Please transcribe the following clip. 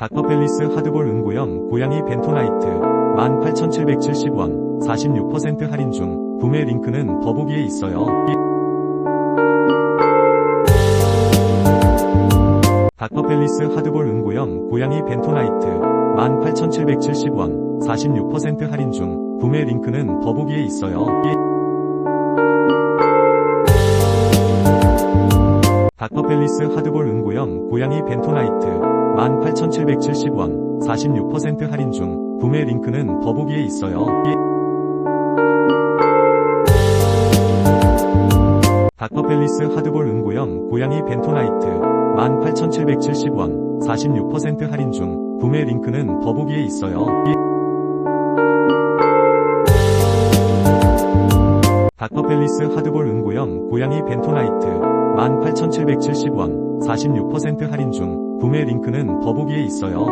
닥터펠리스 하드볼 응고형 고양이 벤토나이트 18,770원 46% 할인 중 구매 링크는 더보기에 있어요. 닥터펠리스 하드볼 응고형 고양이 벤토나이트 18,770원 46% 할인 중 구매 링크는 더보기에 있어요. 닥터펠리스 하드볼 응고형 고양이 벤토나이트 18,770원 46% 할인 중 구매 링크는 더보기에 있어요. 닥터펠리스 하드볼 응고형 고양이 벤토나이트 18,770원 46% 할인 중 구매 링크는 더보기에 있어요. 닥터펠리스 하드볼 응고형 고양이 벤토나이트 18,770원 46% 할인 중 구매 링크는 더보기에 있어요.